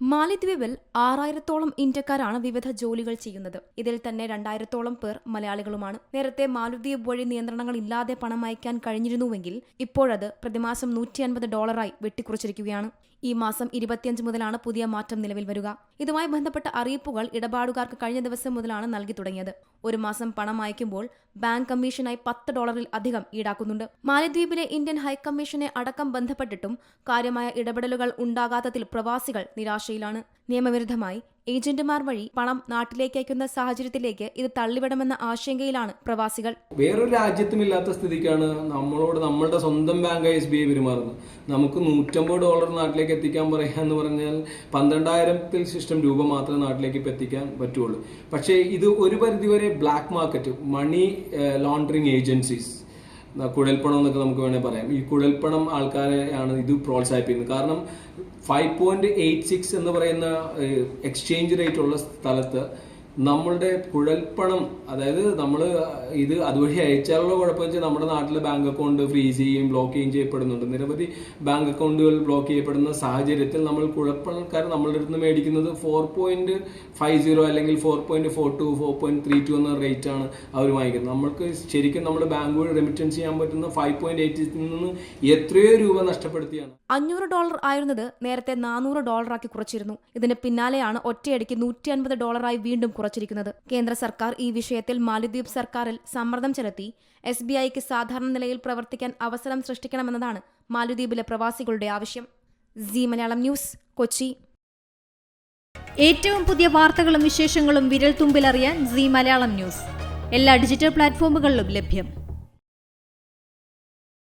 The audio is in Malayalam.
മാലിദ്വീപിൽ ആറായിരത്തോളം ഇന്ത്യക്കാരാണ് വിവിധ ജോലികൾ ചെയ്യുന്നത്. ഇതിൽ തന്നെ രണ്ടായിരത്തോളം പേർ മലയാളികളുമാണ്. നേരത്തെ മാലിദ്വീപ് വഴി നിയന്ത്രണങ്ങൾ ഇല്ലാതെ പണം അയക്കാൻ കഴിഞ്ഞിരുന്നുവെങ്കിൽ ഇപ്പോഴത് പ്രതിമാസം നൂറ്റി അൻപത് ഡോളറായി വെട്ടിക്കുറച്ചിരിക്കുകയാണ്. ഈ മാസം ഇരുപത്തിയഞ്ച് മുതലാണ് പുതിയ മാറ്റം നിലവിൽ വരിക. ഇതുമായി ബന്ധപ്പെട്ട അറിയിപ്പുകൾ ഇടപാടുകാർക്ക് കഴിഞ്ഞ ദിവസം മുതലാണ് നൽകി തുടങ്ങിയത്. ഒരു മാസം പണം അയക്കുമ്പോൾ ബാങ്ക് കമ്മീഷനായി പത്ത് ഡോളറിൽ അധികം ഈടാക്കുന്നുണ്ട്. മാലിദ്വീപിലെ ഇന്ത്യൻ ഹൈക്കമ്മീഷനെ അടക്കം ബന്ധപ്പെട്ടിട്ടും കാര്യമായ ഇടപെടലുകൾ ഉണ്ടാകാത്തതിൽ പ്രവാസികൾ നിരാശയിലാണ് നിയമവിരുദ്ധമായി ഏജന്റുമാർ വഴി പണം നാട്ടിലേക്ക് അയക്കുന്ന സാഹചര്യത്തിലേക്ക് ഇത് തള്ളിവിടമെന്ന ആശങ്കയിലാണ് പ്രവാസികൾ. വേറൊരു രാജ്യത്തും ഇല്ലാത്ത സ്ഥിതിക്കാണ് നമ്മളോട് നമ്മളുടെ സ്വന്തം ബാങ്ക് എസ് ബി ഐ പെരുമാറുന്നത്. നമുക്ക് നൂറ്റമ്പത് ഡോളർ നാട്ടിലേക്ക് എത്തിക്കാൻ പറയുക എന്ന് പറഞ്ഞാൽ പന്ത്രണ്ടായിരത്തിൽ ശിഷ്ടം രൂപ മാത്രമേ നാട്ടിലേക്ക് ഇപ്പം എത്തിക്കാൻ പറ്റുള്ളൂ. പക്ഷേ ഇത് ഒരു പരിധിവരെ black market money laundering agencies കുഴൽപ്പണം എന്നൊക്കെ നമുക്ക് വേണേൽ പറയാം. ഈ കുഴൽപ്പണം ആൾക്കാരെയാണ് ഇത് പ്രോത്സാഹിപ്പിക്കുന്നത്. കാരണം ഫൈവ് പോയിന്റ് എയ്റ്റ് സിക്സ് എന്ന് പറയുന്ന എക്സ്ചേഞ്ച് റേറ്റ് ഉള്ള സ്ഥലത്ത് നമ്മളുടെ കുഴൽപ്പണം അതായത് നമ്മൾ ഇത് അതുവഴി അയച്ചാലുള്ള കുഴപ്പം വെച്ചാൽ നമ്മുടെ നാട്ടിലെ ബാങ്ക് അക്കൗണ്ട് ഫ്രീസ് ചെയ്യുകയും ബ്ലോക്ക് ചെയ്യുകയും ചെയ്യപ്പെടുന്നുണ്ട്. നിരവധി ബാങ്ക് അക്കൗണ്ടുകൾ ബ്ലോക്ക് ചെയ്യപ്പെടുന്ന സാഹചര്യത്തിൽ നമ്മൾ കുഴപ്പക്കാർ നമ്മളുടെ അടുത്ത് മേടിക്കുന്നത് ഫോർ പോയിന്റ് ഫൈവ് സീറോ അല്ലെങ്കിൽ four point four two four point three two എന്ന റേറ്റ് ആണ് അവർ വാങ്ങിക്കുന്നത്. നമ്മൾക്ക് ശരിക്കും നമ്മുടെ ബാങ്ക് വഴി റെമിറ്റൻസ് ചെയ്യാൻ പറ്റുന്ന ഫൈവ് പോയിന്റ് എയ്റ്റിൽ നിന്ന് എത്രയോ രൂപ നഷ്ടപ്പെടുത്തിയാണ്. അഞ്ഞൂറ് ഡോളർ ആയിരുന്നത് നേരത്തെ നാനൂറ് ഡോളറാക്കി കുറച്ചിരുന്നു. ഇതിന് പിന്നാലെയാണ് ഒറ്റയടിക്ക് നൂറ്റി അൻപത് ഡോളറായി വീണ്ടും കുറച്ചിരിക്കുന്നത് കേന്ദ്ര സർക്കാർ ഈ വിഷയത്തിൽ മാലിദ്വീപ് സർക്കാരിൽ സമ്മർദ്ദം ചെലുത്തി. എസ് ബി ഐക്ക് സാധാരണ നിലയിൽ പ്രവർത്തിക്കാൻ അവസരം സൃഷ്ടിക്കണമെന്നതാണ് മാലിദ്വീപിലെ പ്രവാസികളുടെ ആവശ്യം. C Malayalam news Kochi. ഏറ്റവും പുതിയ വാർത്തകളും വിശേഷങ്ങളും വിരൽ തുമ്പിലറിയാൻ സി മലയാളം ന്യൂസ്. എല്ലാ ഡിജിറ്റൽ പ്ലാറ്റ്ഫോമുകളിലും ലഭ്യം.